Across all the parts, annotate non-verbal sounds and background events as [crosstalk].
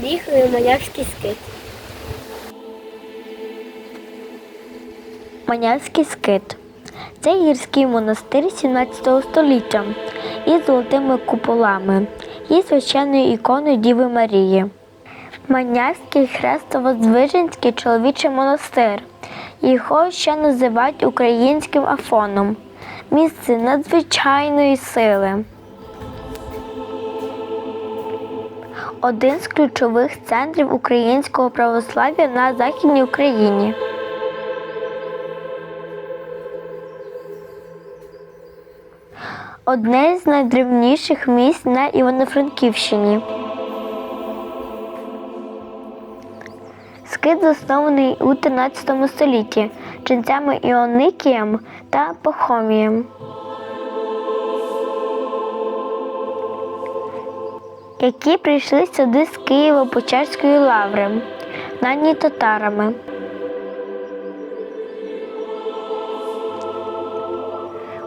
приїхали в Манявський скит. Манявський скит це гірський монастир 17 століття із золотими куполами і священною іконою Діви Марії. Манявський хрестово-звиженський чоловічий монастир. Його ще називають українським Афоном. Місце надзвичайної сили. Один з ключових центрів українського православ'я на Західній Україні. Одне з найдревніших місць на Івано-Франківщині. Скит заснований у 13 столітті ченцями Іоникієм та Пахомієм. Які прийшли сюди з Києво-Печерської лаври, нані татарами.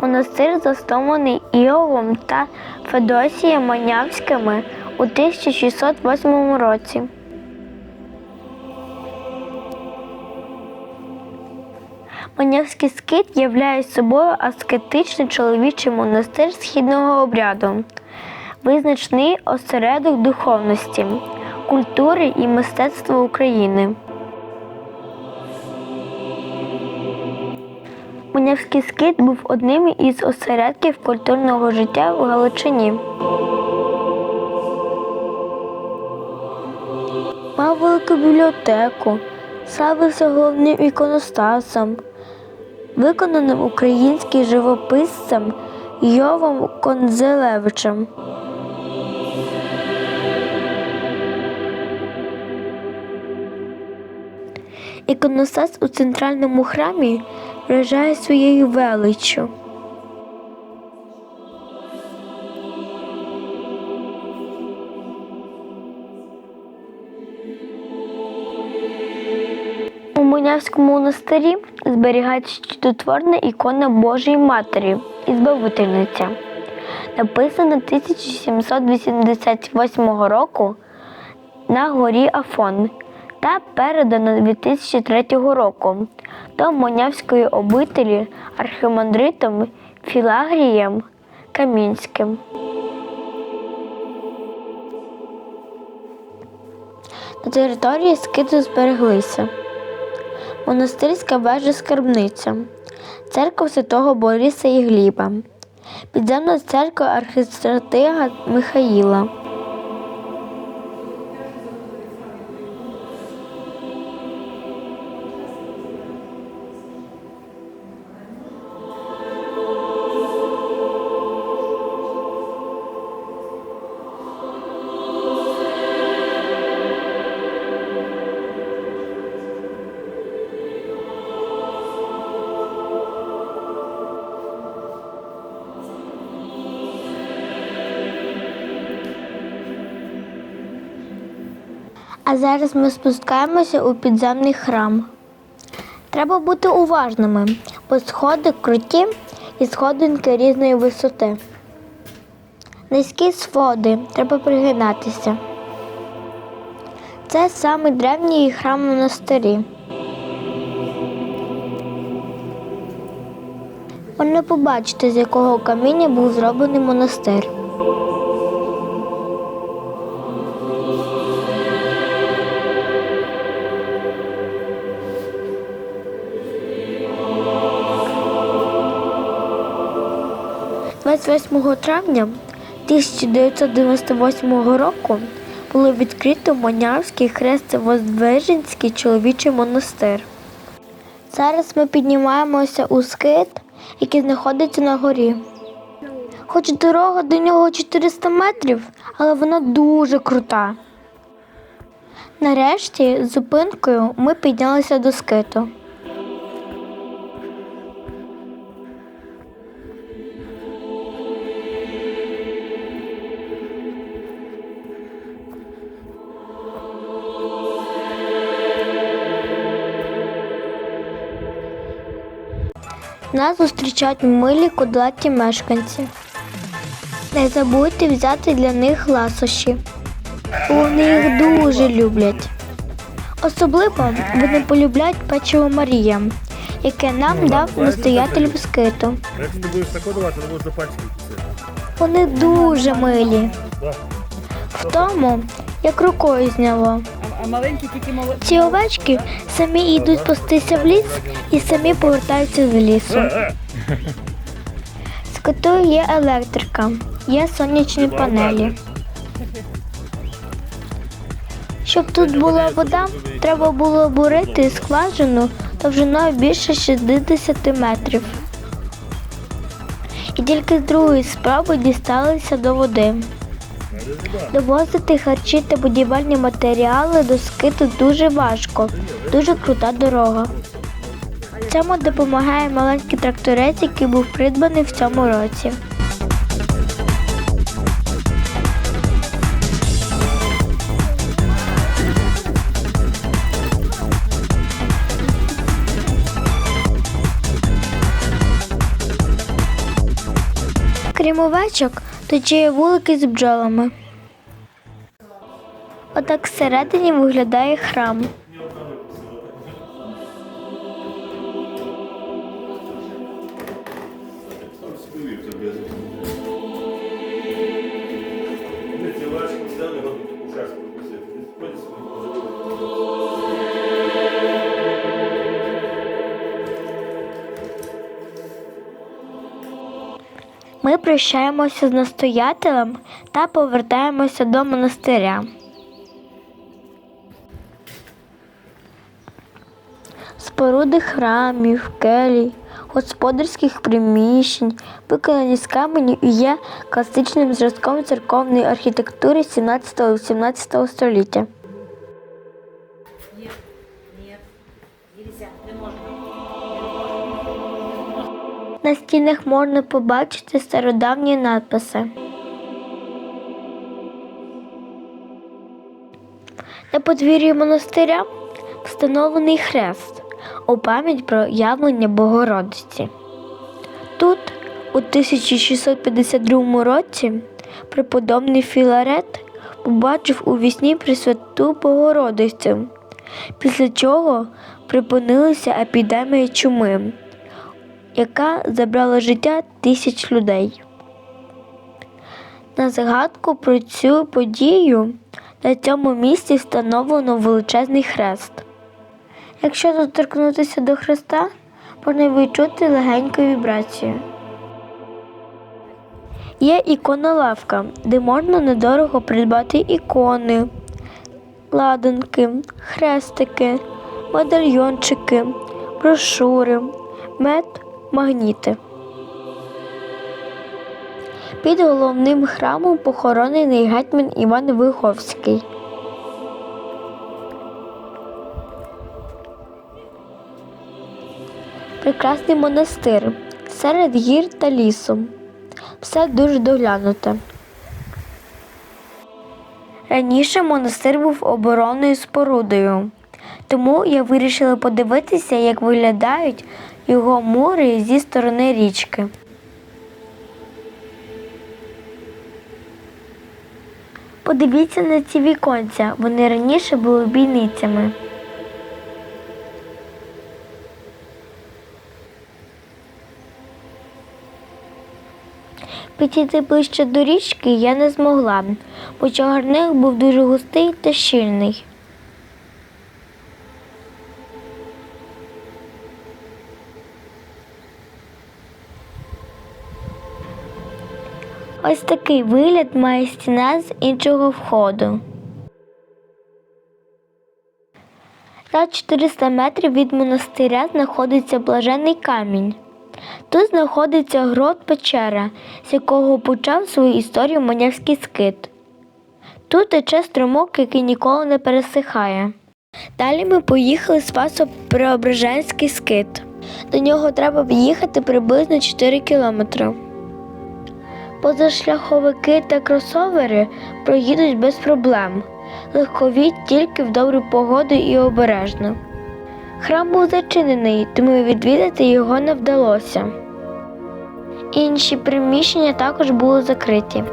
Монастир заснований Іовом та Федосієм Манявськими у 1608 році. Манявський скит являє собою аскетичний чоловічий монастир східного обряду визначний осередок духовності, культури і мистецтва України. Манявський скит був одним із осередків культурного життя в Галичині. Мав велику бібліотеку, славився головним іконостасом, виконаним українським живописцем Йовом Конзелевичем. Іконостас у центральному храмі вражає своєю величчю. У Монявському монастирі зберігається чудотворна ікона Божої Матері і Збавительниця, написана 1788 року на горі Афон та передана 2003 року до Монявської обителі архимандритом Філагрієм Камінським. На території скиту збереглися монастирська вежа скарбниця, церква святого Бориса і Гліба, підземна церква архистратига Михаїла. А зараз ми спускаємося у підземний храм. Треба бути уважними, бо сходи круті і сходинки різної висоти. Низькі своди, треба пригинатися. Це самий древній храм монастирі. Можна побачити, з якого каміння був зроблений монастир. – 28 травня 1998 року було відкрито Монявський хрестово-звежинський чоловічий монастир. Зараз ми піднімаємося у скит, який знаходиться на горі. Хоч дорога до нього 400 метрів, але вона дуже крута. Нарешті з зупинкою ми піднялися до скиту. Нас зустрічають милі кудлаті мешканці. Не забудьте взяти для них ласощі. Вони їх дуже люблять. Особливо вони полюбляють печиво Марія, яке нам дав настоятель Бескиту. Якщо ти будеш тако давати, то будеш до. Вони дуже милі. В тому, як рукою зняло. Маленькі тільки мали... Ці овечки самі йдуть пастися в ліс і самі повертаються з лісу. [laughs] З котою є електрика, є сонячні панелі. Щоб тут була вода, треба було бурити скважину довжиною більше 60 метрів. І тільки з другої спроби дісталися до води. Довозити харчі та будівельні матеріали до скиту дуже важко, дуже крута дорога. Цьому допомагає маленький тракторець, який був придбаний в цьому році. Крім овечок, є вулики з бджолами. Отак всередині виглядає храм. Ми прощаємося з настоятелем та повертаємося до монастиря. Споруди храмів, келій, господарських приміщень, виконані з каменю і є класичним зразком церковної архітектури 17-18 століття. Ні, ні, не можна. На стінах можна побачити стародавні надписи. На подвір'ї монастиря встановлений хрест у пам'ять про явлення Богородиці. Тут, у 1652 році, преподобний Філарет побачив у вісні Пресвяту Богородицю, після чого припинилася епідемія чуми яка забрала життя тисяч людей. На згадку про цю подію на цьому місці встановлено величезний хрест. Якщо доторкнутися до хреста, можна відчути легеньку вібрацію. Є іконолавка, де можна недорого придбати ікони, ладанки, хрестики, медальйончики, брошури, мед, магніти. Під головним храмом похоронений гетьман Іван Виговський. Прекрасний монастир серед гір та лісу. Все дуже доглянуте. Раніше монастир був оборонною спорудою, тому я вирішила подивитися, як виглядають його мури зі сторони річки. Подивіться на ці віконця, вони раніше були бійницями. Підійти ближче до річки я не змогла, бо чагарник був дуже густий та щільний. Ось такий вигляд має стіна з іншого входу. За 400 метрів від монастиря знаходиться блажений камінь. Тут знаходиться грот печера, з якого почав свою історію манявський скит. Тут тече струмок, який ніколи не пересихає. Далі ми поїхали з пасу Преображенський скит. До нього треба в'їхати приблизно 4 кілометри. Позашляховики та кросовери проїдуть без проблем. Легкові тільки в добру погоду і обережно. Храм був зачинений, тому відвідати його не вдалося. Інші приміщення також були закриті.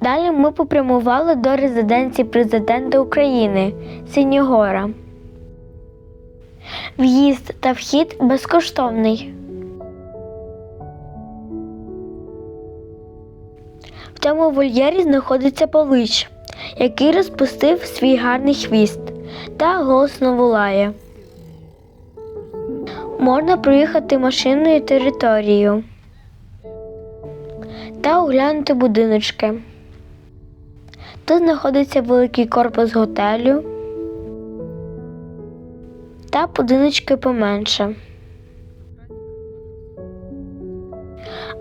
Далі ми попрямували до резиденції президента України Синьогора. В'їзд та вхід безкоштовний. В цьому вольєрі знаходиться павич, який розпустив свій гарний хвіст та голосно волає. Можна проїхати машинною територією та оглянути будиночки. Тут знаходиться великий корпус готелю та будиночки поменше.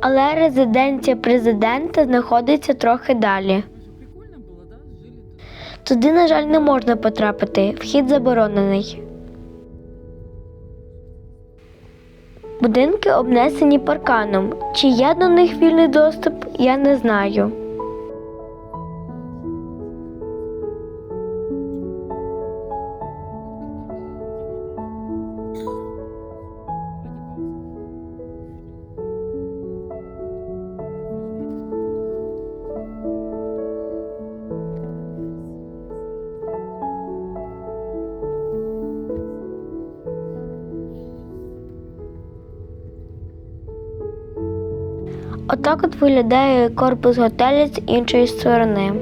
Але резиденція президента знаходиться трохи далі. Туди, на жаль, не можна потрапити, вхід заборонений. Будинки обнесені парканом. Чи є до них вільний доступ, я не знаю. Отак от виглядає корпус готелю з іншої сторони.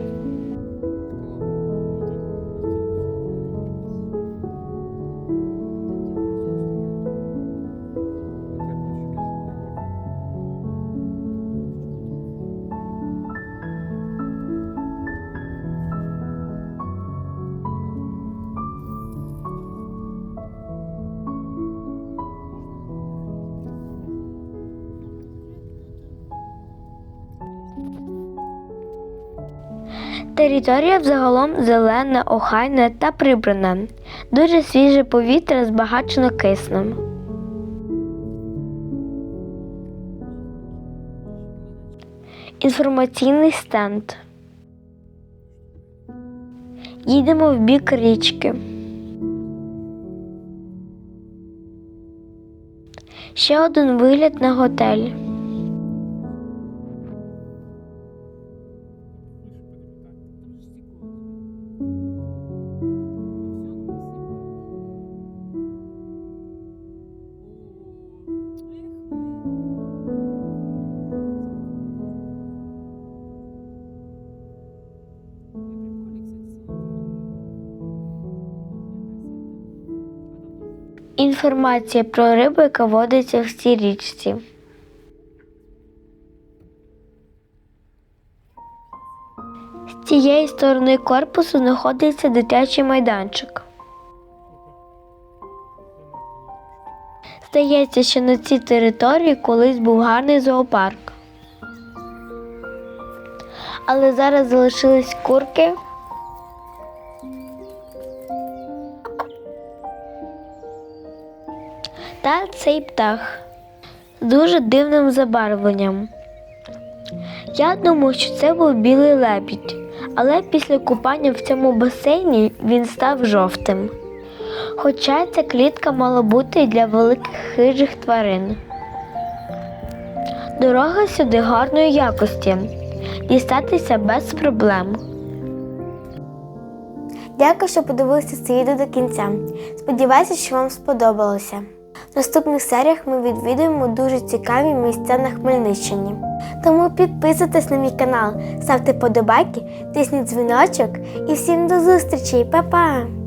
Територія взагалом зелена, охайна та прибрана. Дуже свіже повітря збагачено киснем. Інформаційний стенд. Їдемо в бік річки. Ще один вигляд на готель. Інформація про рибу, яка водиться в цій річці. З цієї сторони корпусу знаходиться дитячий майданчик. Здається, що на цій території колись був гарний зоопарк. Але зараз залишились курки. Та цей птах з дуже дивним забарвленням. Я думав, що це був білий лебідь, але після купання в цьому басейні він став жовтим. Хоча ця клітка мала бути для великих хижих тварин. Дорога сюди гарної якості. Дістатися без проблем. Дякую, що подивилися це відео до кінця. Сподіваюся, що вам сподобалося. В наступних серіях ми відвідуємо дуже цікаві місця на Хмельниччині. Тому підписуйтесь на мій канал, ставте подобайки, тисніть дзвіночок і всім до зустрічі, Па-па!